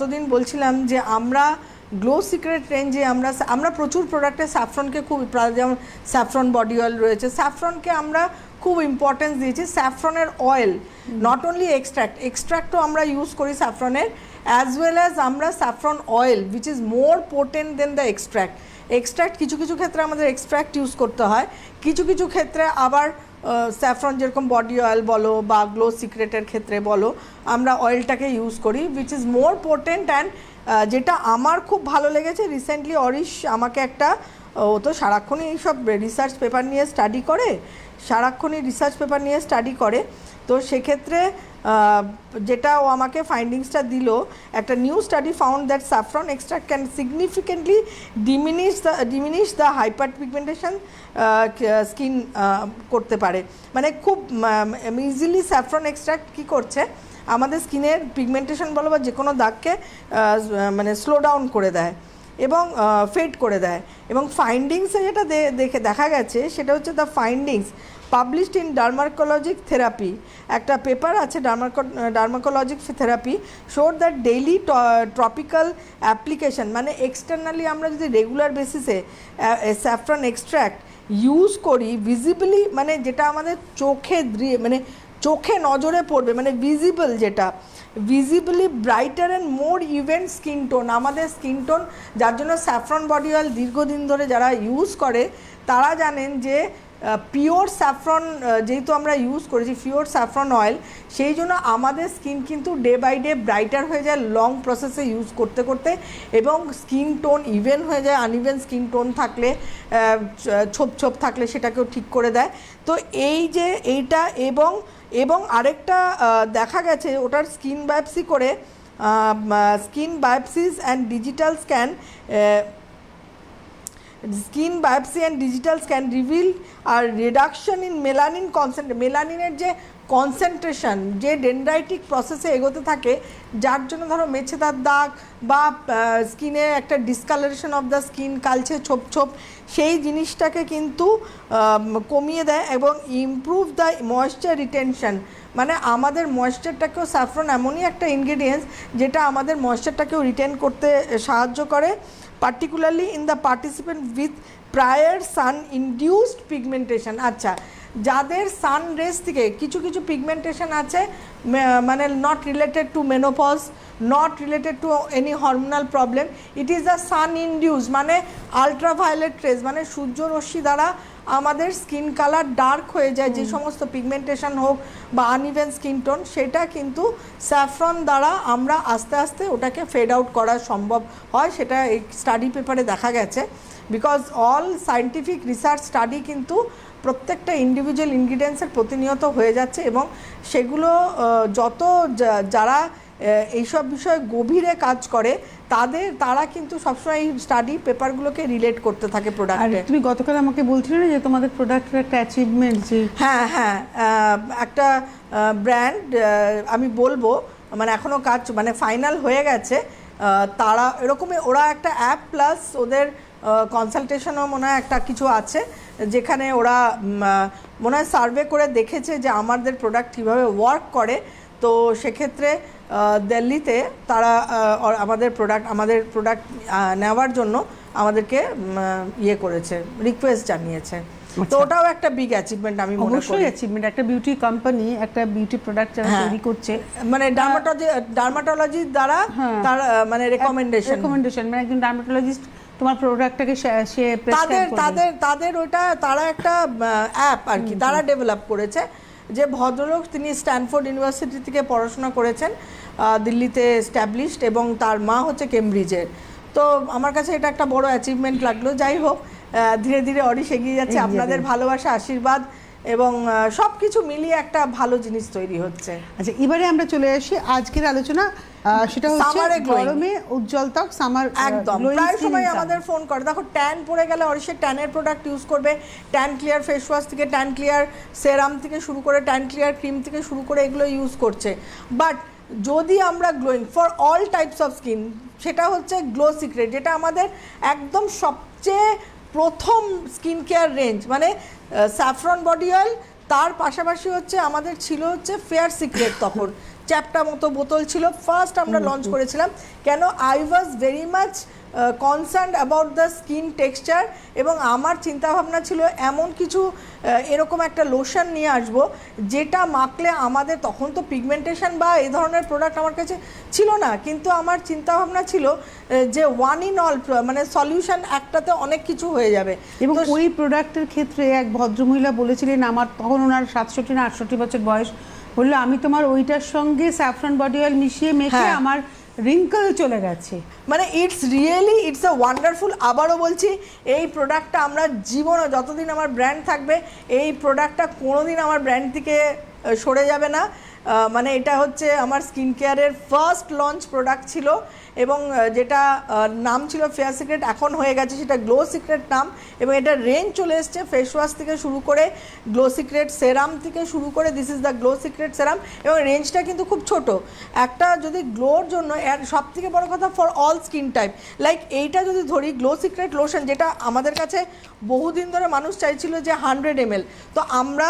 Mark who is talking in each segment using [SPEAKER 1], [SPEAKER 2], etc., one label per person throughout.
[SPEAKER 1] ততদিন বলছিলাম যে আমরা গ্লো সিক্রেট রেঞ্জে আমরা আমরা প্রচুর প্রোডাক্টে স্যাফ্রনকে খুব যেমন স্যাফ্রন বডি অয়েল রয়েছে। স্যাফ্রনকে আমরা খুব ইম্পর্টেন্স দিয়েছি। স্যাফ্রনের অয়েল নট অনলি এক্সট্র্যাক্ট এক্সট্র্যাক্টও আমরা ইউজ করি স্যাফ্রনের অ্যাজ ওয়েল অ্যাজ আমরা saffron oil which is more potent than the extract extract কিছু কিছু ক্ষেত্রে আমাদের এক্সট্র্যাক্ট ইউজ করতে হয়। কিছু কিছু ক্ষেত্রে আবার স্যাফরন যেরকম বডি অয়েল বলো বা গ্লো সিক্রেটের ক্ষেত্রে বলো, আমরা অয়েলটাকে ইউজ করি which is more potent and যেটা আমার খুব ভালো লেগেছে রিসেন্টলি অরিশ আমাকে একটা, ও তো সারাক্ষণই এইসব রিসার্চ পেপার নিয়ে স্টাডি করে, সারাক্ষণই রিসার্চ পেপার নিয়ে স্টাডি করে, তো সেক্ষেত্রে যেটা ও আমাকে ফাইন্ডিংসটা দিল, একটা new study found that saffron extract can significantly diminish the diminish the hyperpigmentation skin করতে পারে। মানে খুব ইজিলি স্যাফ্রন এক্সট্রাক্ট কী করছে? আমাদের স্কিনের পিগমেন্টেশন বলো বা যে কোনো দাগকে মানে স্লো ডাউন করে দেয় এবং ফেড করে দেয়। এবং ফাইন্ডিংসে যেটা দেখে, দেখা গেছে, সেটা হচ্ছে the findings published in dermatologic therapy একটা পেপার আছে Derma Co dermatologic therapy shows that daily topical application মানে এক্সটার্নালি আমরা যদি রেগুলার বেসিসে স্যাফ্রন এক্সট্র্যাক্ট ইউজ করি ভিজিবলি মানে যেটা আমাদের চোখে মানে চোখে নজরে পড়বে মানে ভিজিবল যেটা visibly brighter and more even skin tone আমাদের স্কিন টোন যার জন্য স্যাফ্রন বডি অয়েল দীর্ঘদিন ধরে যারা ইউজ করে, তারা জানেন যে পিওর স্যাফরন যেহেতু আমরা ইউজ করেছি পিওর স্যাফরন অয়েল সেই জন্য আমাদের স্কিন কিন্তু ডে বাই ডে ব্রাইটার হয়ে যায় লং প্রসেসে ইউজ করতে করতে এবং স্কিন টোন ইভেন হয়ে যায় আনইভেন স্কিন টোন থাকলে ছোপ ছোপ থাকলে সেটাকেও ঠিক করে দেয়। তো এই যে এইটা এবং এবং আরেকটা দেখা গেছে ওটার স্কিন বায়োপসি করে skin biopsies and digital scan skin biopsy and digital scan reveal R reduction in melanin consent মেলানিনের যে কনসেন্ট্রেশন যে ডেন্ড্রাইটিক প্রসেসে এগোতে থাকে, যার জন্য ধরো মেছেদার দাগ বা স্কিনে একটা ডিসকালারেশন অফ দ্য স্কিন কালছে ছোপ ছোপ, সেই জিনিসটাকে কিন্তু কমিয়ে দেয় এবং ইমপ্রুভ দ্য ময়েশ্চার রিটেনশন মানে আমাদের ময়েশ্চারটাকেও স্যাফরন এমনই একটা ইনগ্রেডিয়েন্টস যেটা আমাদের ময়েশ্চারটাকেও রিটেন করতে সাহায্য করে। particularly in the participant with prior sun induced pigmentation আচ্ছা যাদের সান রেস থেকে কিছু কিছু পিগমেন্টেশন আছে মানে not related to menopause not related to any hormonal problem it is the sun induced মানে আলট্রাভায়োলেট রেস মানে সূর্যরশ্মি দ্বারা আমাদের স্কিন কালার ডার্ক হয়ে যায় যে সমস্ত পিগমেন্টেশন হোক বা আনইভেন স্কিন টোন সেটা কিন্তু স্যাফরন দ্বারা আমরা আস্তে আস্তে ওটাকে ফেড আউট করা সম্ভব হয় সেটা এই স্টাডি পেপারে দেখা গেছে। Because all scientific research study কিন্তু প্রত্যেকটা ইন্ডিভিজুয়াল ইনগ্রিডিয়েন্টসের প্রতিনিয়ত হয়ে যাচ্ছে এবং সেগুলো যত যা- যারা এইসব বিষয়ে গভীরে কাজ করে তাদের তারা কিন্তু সবসময় এই স্টাডি পেপারগুলোকে রিলেট করতে থাকে প্রোডাক্টে
[SPEAKER 2] তুমি গতকাল আমাকে বলছিলে না যে তোমাদের প্রোডাক্টের একটা অ্যাচিভমেন্ট যে
[SPEAKER 1] হ্যাঁ হ্যাঁ একটা ব্র্যান্ড আমি বলব মানে এখনও কাজ মানে ফাইনাল হয়ে গেছে তারা এরকমই ওরা একটা অ্যাপ প্লাস ওদের কনসালটেশনও মনে হয় একটা কিছু আছে যেখানে ওরা মনে হয় সার্ভে করে দেখেছে যে আমাদের প্রোডাক্ট কীভাবে ওয়ার্ক করে তো সেক্ষেত্রে দিল্লিতে তারা আমাদের প্রোডাক্ট আমাদের প্রোডাক্ট নেওয়ার জন্য আমাদেরকে ইয়ে করেছে রিকোয়েস্ট জানিয়েছে তো
[SPEAKER 2] আচ্ছা।
[SPEAKER 1] ওটাও একটা বিগ অ্যাচিভমেন্ট আমি মনে করি
[SPEAKER 2] অবশ্যই অ্যাচিভমেন্ট একটা বিউটি কোম্পানি একটা বিউটি প্রোডাক্ট যারা
[SPEAKER 1] হ্যাঁ।
[SPEAKER 2] তৈরি করছে
[SPEAKER 1] মানে ডার্মাটোলজি ডার্মাটোলজির দ্বারা
[SPEAKER 2] হ্যাঁ।
[SPEAKER 1] তার মানে রেকমেন্ডেশন
[SPEAKER 2] রেকমেন্ডেশন মানে একজন ডার্মাটোলজিস্ট তোমার প্রোডাক্টটাকে সে
[SPEAKER 1] তাদের তাদের তাদের ওটা তারা একটা অ্যাপ আর কি তারা ডেভেলপ করেছে যে ভদ্রলোক তিনি স্ট্যানফোর্ড ইউনিভার্সিটি থেকে পড়াশোনা করেছেন দিল্লিতে স্ট্যাবলিশড এবং তার মা হচ্ছে কেমব্রিজের তো আমার কাছে এটা একটা বড় অ্যাচিভমেন্ট লাগল। যাই হোক ধীরে ধীরে অডিশ এগিয়ে যাচ্ছে। আপনাদের ভালোবাসা আশীর্বাদ এবং সব কিছু মিলিয়ে একটা ভালো জিনিস তৈরি হচ্ছে।
[SPEAKER 2] আচ্ছা এবারে আমরা চলে আসি আজকের আলোচনা সেটা হচ্ছে। গরমে উজ্জ্বল ত্বক সামার
[SPEAKER 1] একদম। প্রায় সময় আমাদের ফোন করে। দেখো ট্যান পড়ে গেলে অরিশের ট্যানের প্রোডাক্ট ইউজ করবে। ট্যান ক্লিয়ার ফেস ওয়াশ থেকে ট্যান ক্লিয়ার সেরাম থেকে শুরু করে ট্যান ক্লিয়ার ক্রিম থেকে শুরু করে এগুলো ইউজ করছে। বাট যদি আমরা glowing for all types of skin সেটা হচ্ছে গ্লো সিক্রেট যেটা আমাদের একদম সবচেয়ে প্রথম স্কিন কেয়ার রেঞ্জ মানে স্যাফরন বডি অয়েল তার পাশাপাশি হচ্ছে আমাদের ছিল হচ্ছে ফেয়ার সিক্রেট তখন। চ্যাপটা মতো বোতল ছিল। ফার্স্ট আমরা লঞ্চ করেছিলাম। কেন? I was very much concern about the skin texture এবং আমার চিন্তাভাবনা ছিল এমন কিছু এরকম একটা লোশন নিয়ে আসব যেটা মাখলে আমাদের তখন তো পিগমেন্টেশন বা এই ধরনের প্রোডাক্ট আমার কাছে ছিল না। কিন্তু আমার চিন্তাভাবনা ছিল যে ওয়ান ইন অল মানে সলিউশন একটাতে অনেক কিছু হয়ে যাবে।
[SPEAKER 2] এবং ওই প্রোডাক্টের ক্ষেত্রে এক ভদ্রমহিলা বলেছিলেন আমার তখন ওনার সাতষট্টি না আটষট্টি বছর বয়স বলল আমি তোমার ওইটার সঙ্গে স্যাফরন বডি অয়েল মিশিয়ে মেখে
[SPEAKER 1] হ্যাঁ।
[SPEAKER 2] আমার রিঙ্কল চলে গেছে
[SPEAKER 1] মানে it's really it's a wonderful আবারও বলছি এই প্রোডাক্টটা আমরা জীবনে যতদিন আমার ব্র্যান্ড থাকবে এই প্রোডাক্টটা কোনোদিন আমার ব্র্যান্ড থেকে সরে যাবে না মানে এটা হচ্ছে আমার স্কিন কেয়ারের ফার্স্ট লঞ্চ প্রোডাক্ট ছিল এবং যেটা নাম ছিল ফেয়ার সিক্রেট, এখন হয়ে গেছে সেটা গ্লো সিক্রেট নাম এবং এটা রেঞ্জ চলে এসছে ফেস ওয়াশ থেকে শুরু করে গ্লো সিক্রেট সেরাম থেকে শুরু করে this is the glow secret serum এবং রেঞ্জটা কিন্তু খুব ছোট। একটা যদি গ্লোর জন্য সব থেকে বড় কথা for all skin type, like এইটা যদি ধরি গ্লো সিক্রেট লোশন, যেটা আমাদের কাছে বহুদিন ধরে মানুষ চাইছিল যে হান্ড্রেড এমএল তো আমরা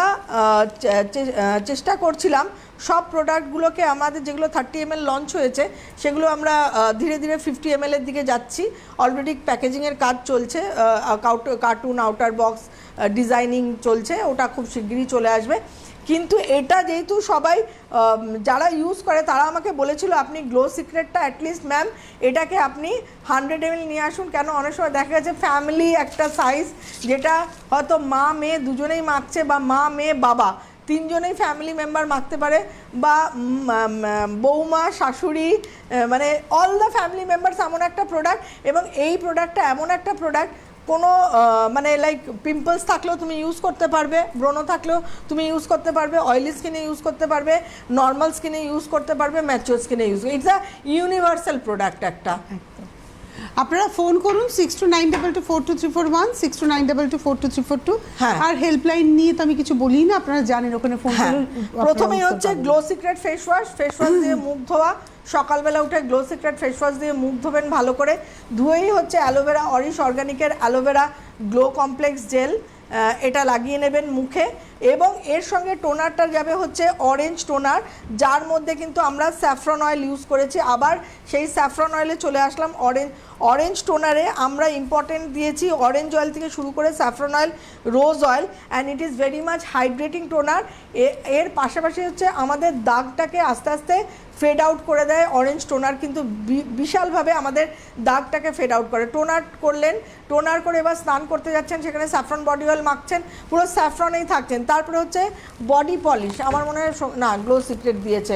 [SPEAKER 1] চেষ্টা করছিলাম সব প্রোডাক্টগুলোকে আমাদের যেগুলো থার্টি এমএল লঞ্চ হয়েছে, সেগুলো আমরা ধীরে ধীরে ফিফটি এম এমএলের দিকে যাচ্ছি। অলরেডি প্যাকেজিংয়ের কাজ চলছে কার্টুন আউটার বক্স ডিজাইনিং চলছে, ওটা খুব শিগগিরই চলে আসবে। কিন্তু এটা যেহেতু সবাই যারা ইউজ করে, তারা আমাকে বলেছিল, আপনি গ্লো সিক্রেটটা অ্যাটলিস্ট ম্যাম এটাকে আপনি হান্ড্রেড এমএল নিয়ে আসুন। কেন? অনেক সময় দেখা গেছে ফ্যামিলি একটা সাইজ যেটা হয়তো মা মেয়ে দুজনেই মাখছে বা মা মেয়ে বাবা। তিনজনেই ফ্যামিলি মেম্বার মাখতে পারে বা বৌমা, শাশুড়ি মানে অল দ্য ফ্যামিলি মেম্বার্স এমন একটা প্রোডাক্ট এবং এই প্রোডাক্টটা এমন একটা প্রোডাক্ট কোনো মানে লাইক পিম্পলস থাকলেও তুমি ইউজ করতে পারবে, ব্রণ থাকলেও তুমি ইউজ করতে পারবে অয়েলি স্কিনে ইউজ করতে পারবে নর্মাল স্কিনে ইউজ করতে পারবে ম্যাচিওর স্কিনে use it's a universal product একটা।
[SPEAKER 2] আপনারা ফোন করুন six two nine double two four two three four one six two nine double two four two three four
[SPEAKER 1] two.
[SPEAKER 2] আর হেল্পলাইন নিয়ে তো আমি কিছু বলি না আপনারা জানেন ওখানে ফোন
[SPEAKER 1] হ্যাঁ।
[SPEAKER 2] উত্তর
[SPEAKER 1] হচ্ছে glow secret face wash face wash দিয়ে মুখ ধোয়া সকালবেলা উঠে গ্লো সিক্রেট ফেস ওয়াশ দিয়ে মুখ ধোবেন ভালো করে। ধুয়েই হচ্ছে aloe vera Auris অর্গানিকের aloe vera glow complex gel এটা লাগিয়ে নেবেন মুখে। এবং এর সঙ্গে টোনারটা যাবে হচ্ছে অরেঞ্জ টোনার যার মধ্যে কিন্তু আমরা স্যাফরন অয়েল ইউজ করেছি। আবার সেই স্যাফরন অয়েলে চলে আসলাম অরেঞ্জ অরেঞ্জ টোনারে আমরা ইম্পর্টেন্ট দিয়েছি অরেঞ্জ অয়েল থেকে শুরু করে saffron oil rose oil and it is very much hydrating toner এর পাশাপাশি হচ্ছে আমাদের দাগটাকে আস্তে আস্তে ফেড আউট করে দেয়। অরেঞ্জ টোনার কিন্তু বিশালভাবে আমাদের দাগটাকে ফেড আউট করে। টোনার করলেন টোনার করে এবার স্নান করতে যাচ্ছেন, সেখানে স্যাফ্রন বডি অয়েল মাখছেন, পুরো স্যাফ্রনেই থাকছেন। তারপরে হচ্ছে বডি পলিশ আমার মনে হয় না গ্লো সিক্রেট দিয়েছে।